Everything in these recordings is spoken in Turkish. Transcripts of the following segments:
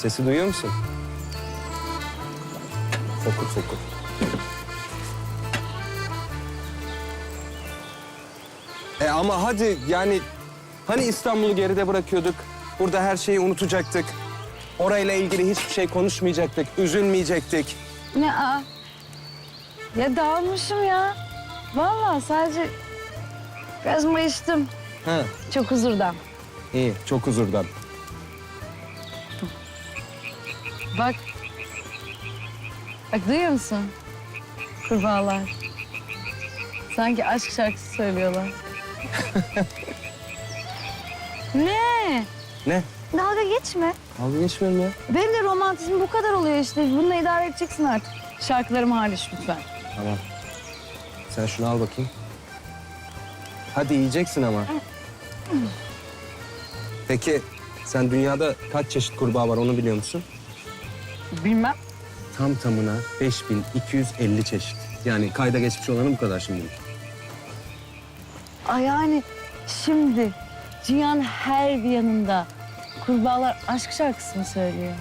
Sesi duyuyor musun? Fokur fokur. E ama hadi yani hani İstanbul'u geride bırakıyorduk. Burada her şeyi unutacaktık. Orayla ilgili hiçbir şey konuşmayacaktık, üzülmeyecektik. Ne aa? Ya dağılmışım ya. Vallahi sadece biraz mayıştım. Ha, Çok huzurdan. iyi, çok huzurdan. Bak. Bak duyuyor musun? Kurbağalar. Sanki aşk şarkısı söylüyorlar. ne? Ne? Dalga geçme. Dalga geçmiyorum ya. Benim de romantizm bu kadar oluyor işte. Bununla idare edeceksin artık. Şarkılarım hariç lütfen. Tamam. Sen şunu al bakayım. Hadi yiyeceksin ama. Peki sen dünyada kaç çeşit kurbağa var onu biliyor musun? Bilmem. Tam tamına 5250 çeşit. Yani kayda geçmiş olanı bu kadar şimdilik. Ay yani şimdi dünyanın her bir yanında kurbağalar aşk şarkısı mı söylüyor?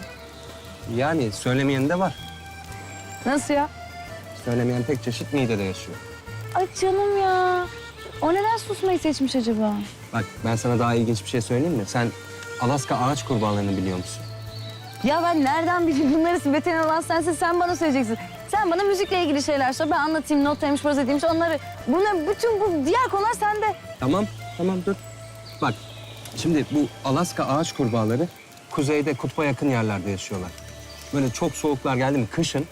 Yani söylemeyen de var. Nasıl ya? Söylemeyen tek çeşit midede yaşıyor. Ay canım ya. O neden susmayı seçmiş acaba? Bak ben sana daha ilginç bir şey söyleyeyim mi? Sen Alaska ağaç kurbağalarını biliyor musun? Ya ben nereden bileyim bunları beterin olan sensin sen bana söyleyeceksin. Sen bana müzikle ilgili şeyler sor. Ben anlatayım, notaymış, prozetiymiş onları. Bunlar, bütün bu diğer konular sende. Tamam, tamam dur. Bak, şimdi bu Alaska ağaç kurbağaları kuzeyde kutba yakın yerlerde yaşıyorlar. Böyle çok soğuklar geldi mi kışın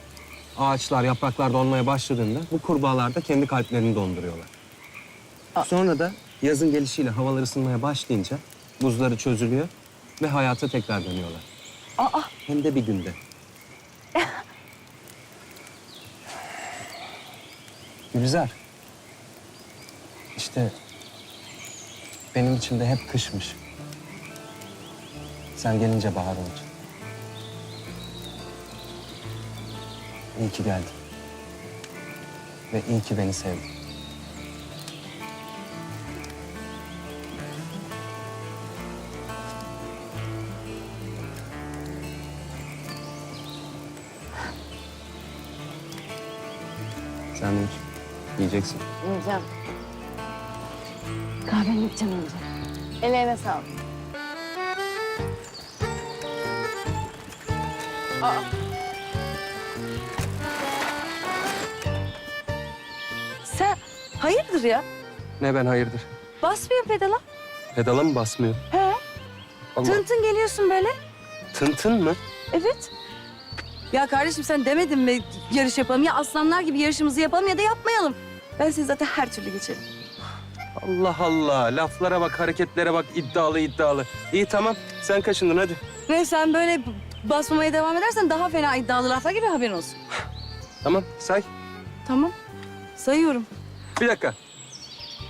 ağaçlar, yapraklar donmaya başladığında bu kurbağalar da kendi kalplerini donduruyorlar. Sonra da yazın gelişiyle havalar ısınmaya başlayınca buzları çözülüyor ve hayata tekrar dönüyorlar. Aa, Hem de bir günde. Gülizar. İşte benim için de hep kışmış. Sen gelince bahar olacak. İyi ki geldin. Ve iyi ki beni sevdin. Yiyeceksin. yiyeceğim. Kahveni içeceğim önce. Ellerine sağlık. Aa. Sen hayırdır ya? Ne ben hayırdır? Basmıyor pedala. Pedala mı basmıyor? He. Allah. Tın tın geliyorsun böyle. Tın tın mı? Evet. Ya kardeşim sen demedin mi yarış yapalım? Ya aslanlar gibi yarışımızı yapalım ya da yapmayalım. Ben seni zaten her türlü geçerim. Allah Allah. Laflara bak, hareketlere bak. iddialı iddialı. İyi tamam. Sen kaşındın hadi. Ve sen böyle basmamaya devam edersen daha fena iddialı laflar gibi haberin olsun. Tamam say. Tamam. Sayıyorum. Bir dakika.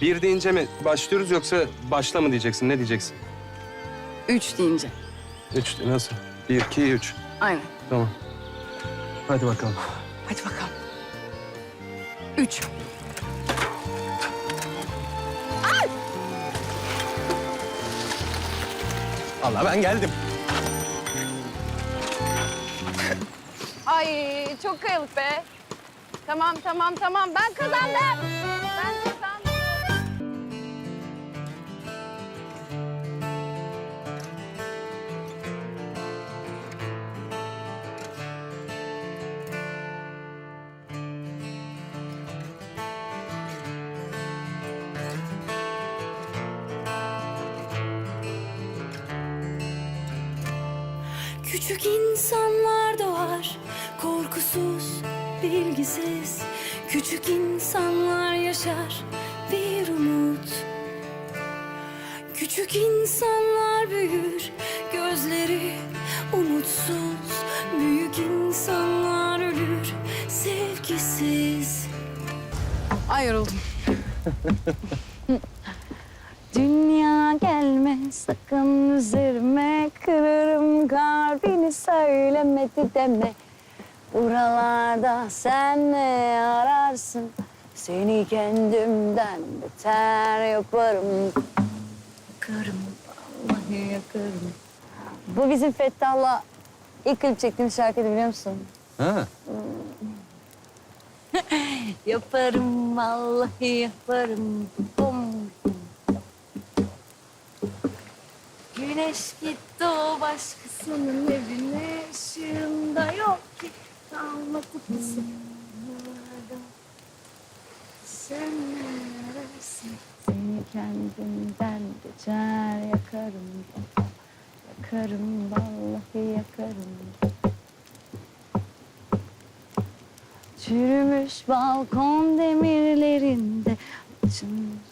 Bir deyince mi başlıyoruz yoksa başla mı diyeceksin? Ne diyeceksin? Üç deyince. Üç. Nasıl? Bir, iki, üç. Aynen. Tamam. Hadi bakalım. Hadi bakalım. Üç. Allah ben geldim. Ay çok kayalık be. Tamam tamam tamam ben kazandım. Ben kazandım. Küçük insanlar doğar korkusuz, bilgisiz. Küçük insanlar yaşar bir umut. Küçük insanlar büyür, gözleri umutsuz. Büyük insanlar ölür, sevgisiz. Ay yoruldum. Dünya gelme sakın üzerime Kırarım kalbini söylemedi deme Buralarda sen ne ararsın Seni kendimden beter yaparım Yakarım, vallahi yakarım Bu bizim Fettah'la İlk klip çektiğim şarkıydı biliyor musun? Ha. Yaparım vallahi yaparım. Bum. Güneş gitti o başkasının evine ışığında yok ki kalmadı kızım. Sen neredesin? Seni kendimden geçer yakarım. Yakarım vallahi yakarım. Çürümüş balkon demirlerinde açılmış.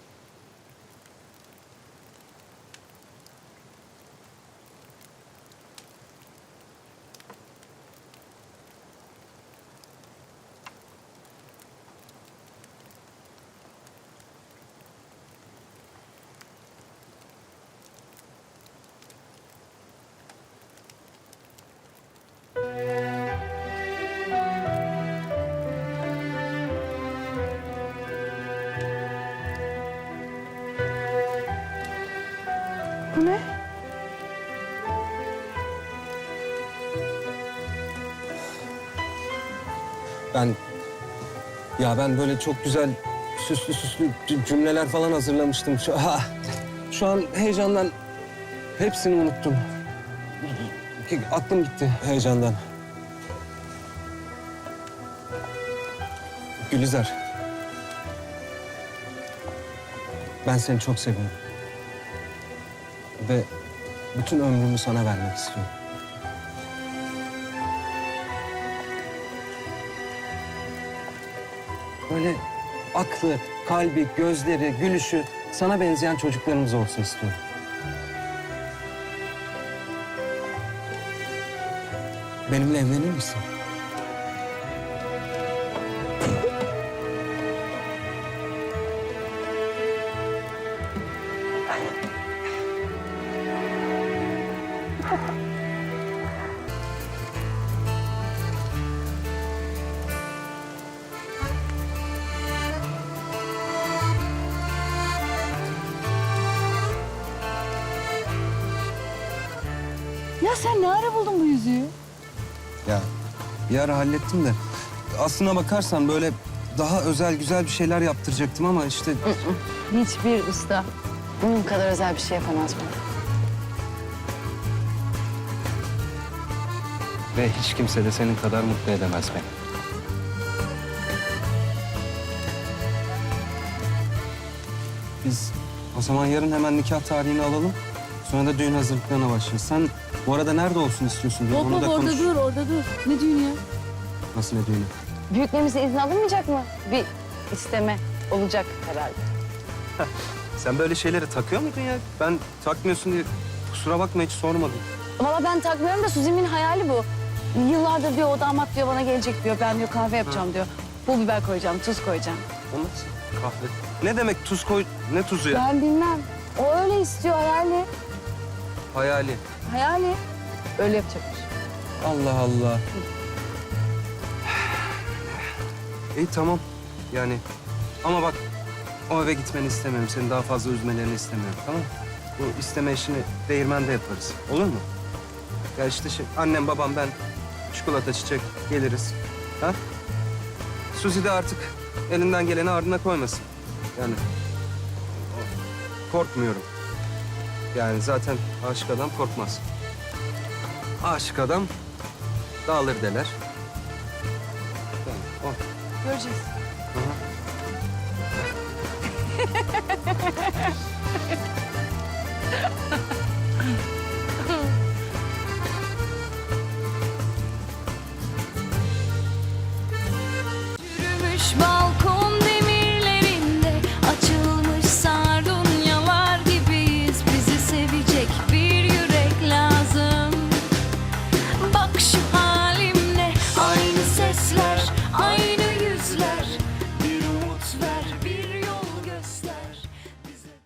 Ben ya ben böyle çok güzel süslü süslü cü- cümleler falan hazırlamıştım. Şu, ha, şu an heyecandan hepsini unuttum. Aklım gitti heyecandan. Gülizar. Ben seni çok seviyorum. Ve bütün ömrümü sana vermek istiyorum. Böyle aklı, kalbi, gözleri, gülüşü sana benzeyen çocuklarımız olsun istiyorum. Benimle evlenir misin? Ya sen ne ara buldun bu yüzüğü? Ya bir ara hallettim de aslına bakarsan böyle daha özel güzel bir şeyler yaptıracaktım ama işte Hiçbir usta bunun kadar özel bir şey yapamaz bana. ve hiç kimse de senin kadar mutlu edemez beni. Biz o zaman yarın hemen nikah tarihini alalım. Sonra da düğün hazırlıklarına başlarız. Sen bu arada nerede olsun istiyorsun? hop da orada konuş. dur orada dur. Ne düğünü ya? Nasıl ne düğünü? Büyüklerimizin izin alınmayacak mı? Bir isteme olacak herhalde. Sen böyle şeyleri takıyor muydun ya? Ben takmıyorsun diye kusura bakma hiç sormadım. Valla ben takmıyorum da Suzi'nin hayali bu. Yıllardır diyor o damat diyor bana gelecek diyor. Ben diyor kahve yapacağım diyor. Pul biber koyacağım, tuz koyacağım. O nasıl kahve? Ne demek tuz koy? Ne tuzu ya? Ben bilmem. O öyle istiyor hayali. Hayali. Hayali. Öyle yapacakmış. Allah Allah. İyi tamam. Yani ama bak o eve gitmeni istemiyorum. Seni daha fazla üzmelerini istemiyorum tamam mı? Bu isteme işini değirmende yaparız. Olur mu? Ya işte şey, annem babam ben çikolata çiçek geliriz. Ha? Suzi de artık elinden geleni ardına koymasın. Yani korkmuyorum. Yani zaten aşık adam korkmaz. Aşık adam dağılır deler. Yani o. Göreceğiz. Yürümüş